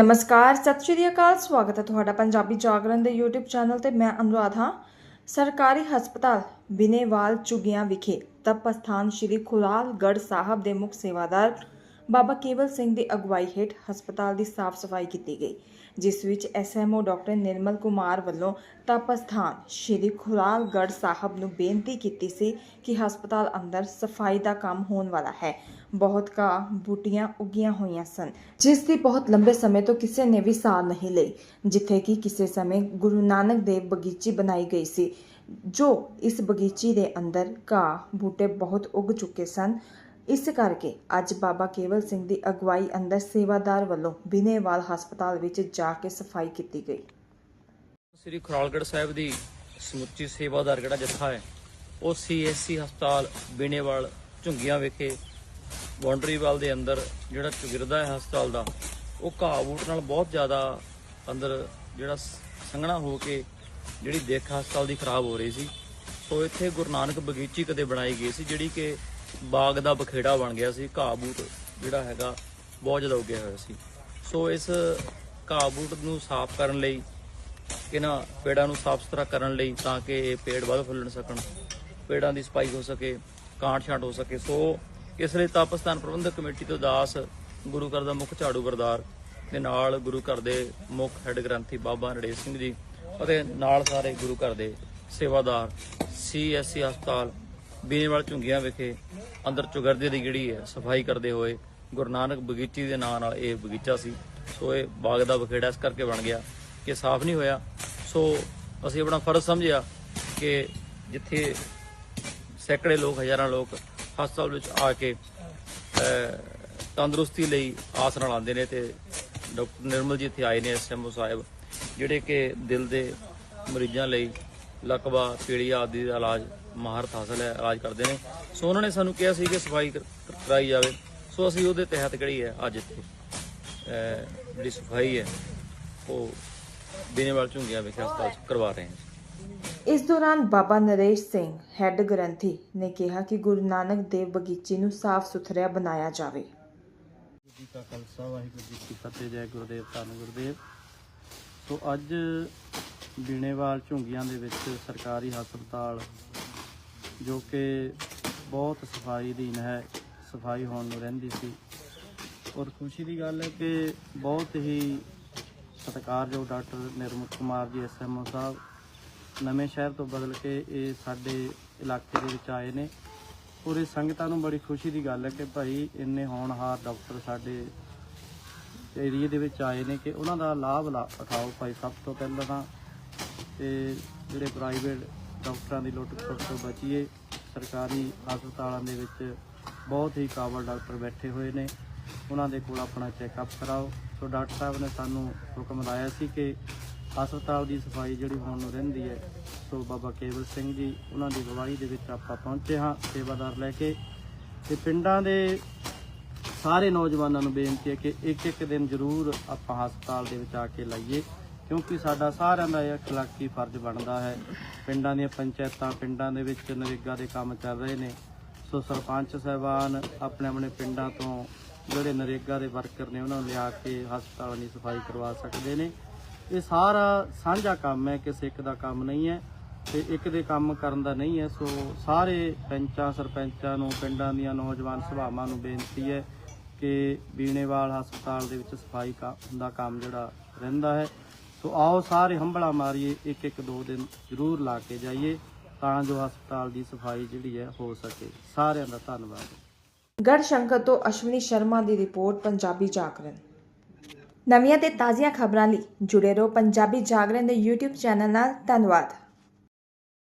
ਨਮਸਕਾਰ, ਸਤਿ ਸ਼੍ਰੀ ਅਕਾਲ, ਸਵਾਗਤ ਹੈ ਤੁਹਾਡਾ ਪੰਜਾਬੀ ਜਾਗਰਣ ਦੇ YouTube ਚੈਨਲ ਤੇ ਮੈਂ ਅਨੁਰਾਧ। ਹਾਂ ਸਰਕਾਰੀ ਹਸਪਤਾਲ ਬਿਨੇਵਾਲ ਚੁਗੀਆਂ ਵਿਖੇ ਤਪ ਸਥਾਨ ਸ਼੍ਰੀ ਖੁਰਾਲਗੜ੍ਹ ਸਾਹਿਬ ਦੇ ਮੁੱਖ ਸੇਵਾਦਾਰ ਬਾਬਾ ਕੇਵਲ ਸਿੰਘ ਦੀ ਅਗਵਾਈ ਹੇਠ ਹਸਪਤਾਲ ਦੀ ਸਾਫ਼ ਸਫ਼ਾਈ ਕੀਤੀ ਗਈ, ਜਿਸ ਵਿੱਚ ਐਸਐਮਓ ਡਾਕਟਰ ਨਿਰਮਲ ਕੁਮਾਰ ਵੱਲੋਂ ਤਪਸਥਾਨ ਸ਼੍ਰੀ ਖੁਰਾਲਗੜ੍ਹ ਸਾਹਿਬ ਨੂੰ ਬੇਨਤੀ ਕੀਤੀ ਸੀ ਕਿ ਹਸਪਤਾਲ ਅੰਦਰ ਸਫ਼ਾਈ ਦਾ ਕੰਮ ਹੋਣ ਵਾਲਾ ਹੈ। ਬਹੁਤ ਘਾਹ, ਬੂਟੀਆਂ ਉੱਗੀਆਂ ਹੋਈਆਂ ਸਨ, ਜਿਸ ਦੀ ਬਹੁਤ ਲੰਬੇ ਸਮੇਂ ਤੋਂ ਕਿਸੇ ਨੇ ਵੀ ਸਾਹ ਨਹੀਂ ਲਈ, ਜਿੱਥੇ ਕਿ ਕਿਸੇ ਸਮੇਂ ਗੁਰੂ ਨਾਨਕ ਦੇਵ ਬਗੀਚੀ ਬਣਾਈ ਗਈ ਸੀ, ਜੋ ਇਸ ਬਗੀਚੀ ਦੇ ਅੰਦਰ ਘਾਹ, ਬੂਟੇ ਬਹੁਤ ਉੱਗ ਚੁੱਕੇ ਸਨ। ਇਸ ਕਰਕੇ ਅੱਜ ਬਾਬਾ ਕੇਵਲ ਸਿੰਘ ਦੀ ਅਗਵਾਈ ਅੰਦਰ ਸੇਵਾਦਾਰ ਵੱਲੋਂ ਬਿਨੇਵਾਲ ਹਸਪਤਾਲ ਵਿੱਚ ਜਾ ਕੇ ਸਫ਼ਾਈ ਕੀਤੀ ਗਈ। ਸ੍ਰੀ ਖੁਰਾਲਗੜ੍ਹ ਸਾਹਿਬ ਦੀ ਸਮੁੱਚੀ ਸੇਵਾਦਾਰ ਜਿਹੜਾ ਜਥਾ ਹੈ, ਉਹ ਸੀਐਸਸੀ ਹਸਪਤਾਲ ਬੀਣੇਵਾਲ ਝੁੰਗੀਆਂ ਵਿਖੇ ਬਾਉਂਡਰੀਵਾਲ ਦੇ ਅੰਦਰ ਜਿਹੜਾ ਚੁਗਿਰਦਾ ਹੈ ਹਸਪਤਾਲ ਦਾ, ਉਹ ਘਾਹ ਬੂਟ ਨਾਲ ਬਹੁਤ ਜ਼ਿਆਦਾ ਅੰਦਰ ਜਿਹੜਾ ਸੰਘਣਾ ਹੋ ਕੇ ਜਿਹੜੀ ਦੇਖ ਹਸਪਤਾਲ ਦੀ ਖਰਾਬ ਹੋ ਰਹੀ ਸੀ। ਸੋ ਇੱਥੇ ਗੁਰੂ ਨਾਨਕ ਬਗੀਚੀ ਕਦੇ ਬਣਾਈ ਗਈ ਸੀ, ਜਿਹੜੀ ਕਿ ਬਾਗ ਦਾ ਬਖੇੜਾ ਬਣ ਗਿਆ ਸੀ ਘਾਹ ਬੂਟ ਜਿਹੜਾ ਹੈਗਾ, ਬਹੁਤ ਜ਼ਿਆਦਾ ਉੱਗਿਆ ਹੋਇਆ ਸੀ। ਸੋ ਇਸ ਘਾਹ ਬੂਟ ਨੂੰ ਸਾਫ਼ ਕਰਨ ਲਈ, ਇਹਨਾਂ ਪੇੜਾਂ ਨੂੰ ਸਾਫ਼ ਸੁਥਰਾ ਕਰਨ ਲਈ ਤਾਂ ਕਿ ਇਹ ਪੇੜ ਵੱਧ ਫੁੱਲਣ ਸਕਣ, ਪੇੜਾਂ ਦੀ ਸਫ਼ਾਈ ਹੋ ਸਕੇ, ਕਾਂਟ ਛਾਂਟ ਹੋ ਸਕੇ। ਸੋ ਇਸ ਲਈ ਤਪਸਥਾਨ ਪ੍ਰਬੰਧਕ ਕਮੇਟੀ ਤੋਂ ਦਾਸ ਗੁਰੂ ਘਰ ਦਾ ਮੁੱਖ ਝਾੜੂ ਗਰਦਾਰ ਦੇ ਨਾਲ ਗੁਰੂ ਘਰ ਦੇ ਮੁੱਖ ਹੈੱਡ ਗ੍ਰੰਥੀ ਬਾਬਾ ਨੜੇਸ਼ ਸਿੰਘ ਜੀ ਅਤੇ ਨਾਲ ਸਾਰੇ ਗੁਰੂ ਘਰ ਦੇ ਸੇਵਾਦਾਰ, ਸੀਐਸਸੀ ਹਸਪਤਾਲ ਬੀਨੇਵਾਲ ਝੁੰਗੀਆਂ ਵਿਖੇ, ਅੰਦਰ ਚੁਗਰਦੇ ਦੀ ਜਿਹੜੀ ਹੈ, ਸਫ਼ਾਈ ਕਰਦੇ ਹੋਏ, ਗੁਰੂ ਨਾਨਕ ਬਗੀਚੀ ਦੇ ਨਾਂ ਨਾਲ ਇਹ ਬਗੀਚਾ ਸੀ। ਸੋ ਇਹ ਬਾਗ ਦਾ ਬਖੇੜਾ ਇਸ ਕਰਕੇ ਬਣ ਗਿਆ ਕਿ ਸਾਫ਼ ਨਹੀਂ ਹੋਇਆ। ਸੋ ਅਸੀਂ ਆਪਣਾ ਫਰਜ਼ ਸਮਝਿਆ ਕਿ ਜਿੱਥੇ ਸੈਂਕੜੇ ਲੋਕ, ਹਜ਼ਾਰਾਂ ਲੋਕ ਹਸਪਤਾਲ ਵਿੱਚ ਆ ਕੇ ਤੰਦਰੁਸਤੀ ਲਈ ਆਸ ਨਾਲ ਆਉਂਦੇ ਨੇ ਤੇ ਡਾਕਟਰ ਨਿਰਮਲ ਜੀ ਇੱਥੇ ਆਏ ਨੇ ਐਸਐਮਓ ਸਾਹਿਬ, ਜਿਹੜੇ ਕਿ ਦਿਲ ਦੇ ਮਰੀਜ਼ਾਂ ਲਈ ਲਕਵਾ ਪੀੜੀਆ ਆਦਿ ਦਾ ਇਲਾਜ ਮਹਾਰਤ ਹਾਸਲ ਹੈ ਇਲਾਜ ਕਰਦੇ ਨੇ। ਸੋ ਉਹਨਾਂ ਨੇ ਸਾਨੂੰ ਕਿਹਾ ਸੀ ਕਿ ਸਫ਼ਾਈ ਕਰ- ਕਰਾਈ ਜਾਵੇ। ਸੋ ਅਸੀਂ ਉਹਦੇ ਤਹਿਤ ਕਿਹੜੀ ਹੈ ਅੱਜ ਇੱਥੇ ਜਿਹੜੀ ਸਫ਼ਾਈ ਹੈ ਉਹ ਬੀਨੇਵਾਲ ਝੁੰਗੀਆਂ ਵਿਖੇ ਹਸਪਤਾਲ ਕਰਵਾ ਰਹੇ ਹਾਂ। ਇਸ ਦੌਰਾਨ ਬਾਬਾ ਨਰੇਸ਼ ਸਿੰਘ ਹੈੱਡ ਗ੍ਰੰਥੀ ਨੇ ਕਿਹਾ ਕਿ ਗੁਰੂ ਨਾਨਕ ਦੇਵ ਬਗੀਚੀ ਨੂੰ ਸਾਫ਼ ਸੁਥਰਾ ਬਣਾਇਆ ਜਾਵੇ। ਵਾਹਿਗੁਰੂ ਜੀ ਕਾ ਖਾਲਸਾ ਵਾਹਿਗੁਰੂ ਜੀ ਕੀ ਫਤਿਹ ਜੈ ਗੁਰਦੇਵ ਗੁਰਦੇਵ। ਸੋ ਅੱਜ ਬੀਣੇਵਾਲ ਝੁੰਗੀਆਂ ਦੇ ਵਿੱਚ ਸਰਕਾਰੀ ਹਸਪਤਾਲ ਜੋ ਕਿ ਬਹੁਤ ਸਫ਼ਾਈ ਦੀਨ ਹੈ, ਸਫ਼ਾਈ ਹੋਣ ਨੂੰ ਰਹਿੰਦੀ ਸੀ। ਔਰ ਖੁਸ਼ੀ ਦੀ ਗੱਲ ਹੈ ਕਿ ਬਹੁਤ ਹੀ ਸਤਿਕਾਰਯੋਗ ਡਾਕਟਰ ਨਿਰਮਲ ਕੁਮਾਰ ਜੀ ਐਸਐਮਓ ਸਾਹਿਬ ਨਵੇਂ ਸ਼ਹਿਰ ਤੋਂ ਬਦਲ ਕੇ ਇਹ ਸਾਡੇ ਇਲਾਕੇ ਦੇ ਵਿੱਚ ਆਏ ਨੇ। ਔਰ ਇਹ ਸੰਗਤਾਂ ਨੂੰ ਬੜੀ ਖੁਸ਼ੀ ਦੀ ਗੱਲ ਹੈ ਕਿ ਭਾਈ ਇੰਨੇ ਹੋਣਹਾਰ ਡਾਕਟਰ ਸਾਡੇ ਏਰੀਏ ਦੇ ਵਿੱਚ ਆਏ ਨੇ ਕਿ ਉਹਨਾਂ ਦਾ ਲਾਭ ਲਾ- ਉਠਾਓ ਭਾਈ। ਸਭ ਤੋਂ ਪਹਿਲਾਂ ਤਾਂ ਤੇ ਜਿਹੜੇ ਪ੍ਰਾਈਵੇਟ ਡਾਕਟਰਾਂ ਦੀ ਲੁੱਟ ਖਸੁੱਟ ਤੋਂ ਬਚੀਏ, ਸਰਕਾਰੀ ਹਸਪਤਾਲਾਂ ਦੇ ਵਿੱਚ ਬਹੁਤ ਹੀ ਕਾਬਲ ਡਾਕਟਰ ਬੈਠੇ ਹੋਏ ਨੇ। ਉਹਨਾਂ ਦੇ ਕੋਲ ਆਪਣਾ ਚੈੱਕਅਪ ਕਰਾਓ। ਸੋ ਡਾਕਟਰ ਸਾਹਿਬ ਨੇ ਸਾਨੂੰ ਹੁਕਮ ਲਾਇਆ ਸੀ ਕਿ ਹਸਪਤਾਲ ਦੀ ਸਫ਼ਾਈ ਜਿਹੜੀ ਹੁਣ ਨੂੰ ਰਹਿੰਦੀ ਹੈ, ਸੋ ਬਾਬਾ ਕੇਵਲ ਸਿੰਘ ਜੀ, ਉਹਨਾਂ ਦੀ ਗਵਾਹੀ ਦੇ ਵਿੱਚ ਆਪਾਂ ਪਹੁੰਚੇ ਹਾਂ ਸੇਵਾਦਾਰ ਲੈ ਕੇ। ਤੇ ਪਿੰਡਾਂ ਦੇ ਸਾਰੇ ਨੌਜਵਾਨਾਂ ਨੂੰ ਬੇਨਤੀ ਹੈ ਕਿ ਇੱਕ ਇੱਕ ਦਿਨ ਜ਼ਰੂਰ ਆਪਾਂ ਹਸਪਤਾਲ ਦੇ ਵਿੱਚ ਆ ਕੇ ਲਾਈਏ। ਕਿਉਂਕਿ ਸਾਡਾ ਸਾਰਿਆਂ ਦਾ ਇਹ ਅਖਲਾਕੀ ਫਰਜ਼ ਬਣਦਾ ਹੈ। ਪਿੰਡਾਂ ਦੀਆਂ ਪੰਚਾਇਤਾਂ, ਪਿੰਡਾਂ ਦੇ ਵਿੱਚ ਨਰੇਗਾ ਦੇ ਕੰਮ ਚੱਲ ਰਹੇ ਨੇ। ਸੋ ਸਰਪੰਚ ਸਾਹਿਬਾਨ ਆਪਣੇ ਆਪਣੇ ਪਿੰਡਾਂ ਤੋਂ ਜਿਹੜੇ ਨਰੇਗਾ ਦੇ ਵਰਕਰ ਨੇ, ਉਹਨਾਂ ਨੂੰ ਲਿਆ ਕੇ ਹਸਪਤਾਲਾਂ ਦੀ ਸਫ਼ਾਈ ਕਰਵਾ ਸਕਦੇ ਨੇ। ਇਹ ਸਾਰਾ ਸਾਂਝਾ ਕੰਮ ਹੈ, ਕਿਸੇ ਇੱਕ ਦਾ ਕੰਮ ਨਹੀਂ ਹੈ ਤੇ ਇੱਕ ਦੇ ਕੰਮ ਕਰਨ ਦਾ ਨਹੀਂ ਹੈ। ਸੋ ਸਾਰੇ ਪੰਚਾਂ, ਸਰਪੰਚਾਂ ਨੂੰ, ਪਿੰਡਾਂ ਦੀਆਂ ਨੌਜਵਾਨ ਸਭਾਵਾਂ ਨੂੰ ਬੇਨਤੀ ਹੈ ਕਿ ਬੀਣੇਵਾਲ ਹਸਪਤਾਲ ਦੇ ਵਿੱਚ ਸਫ਼ਾਈ ਕਾ- ਦਾ ਕੰਮ ਜਿਹੜਾ ਰਹਿੰਦਾ ਹੈ। ਸੋ ਆਓ ਸਾਰੇ ਹੰਬਲਾ ਮਾਰੀਏ, ਇੱਕ ਇੱਕ ਦੋ ਦਿਨ ਜ਼ਰੂਰ ਲਾ ਕੇ ਜਾਈਏ ਤਾਂ ਜੋ ਹਸਪਤਾਲ ਦੀ ਸਫ਼ਾਈ ਜਿਹੜੀ ਹੈ ਹੋ ਸਕੇ। ਸਾਰਿਆਂ ਦਾ ਧੰਨਵਾਦ। ਗੜ ਸ਼ੰਕਰ ਤੋਂ ਅਸ਼ਵਨੀ ਸ਼ਰਮਾ ਦੀ ਰਿਪੋਰਟ, ਪੰਜਾਬੀ ਜਾਗਰਣ। ਨਵੀਆਂ ਤੇ ਤਾਜ਼ੀਆਂ ਖਬਰਾਂ ਲਈ ਜੁੜੇ ਰਹੋ ਪੰਜਾਬੀ ਜਾਗਰਣ ਦੇ YouTube ਚੈਨਲ ਨਾਲ। ਧੰਨਵਾਦ।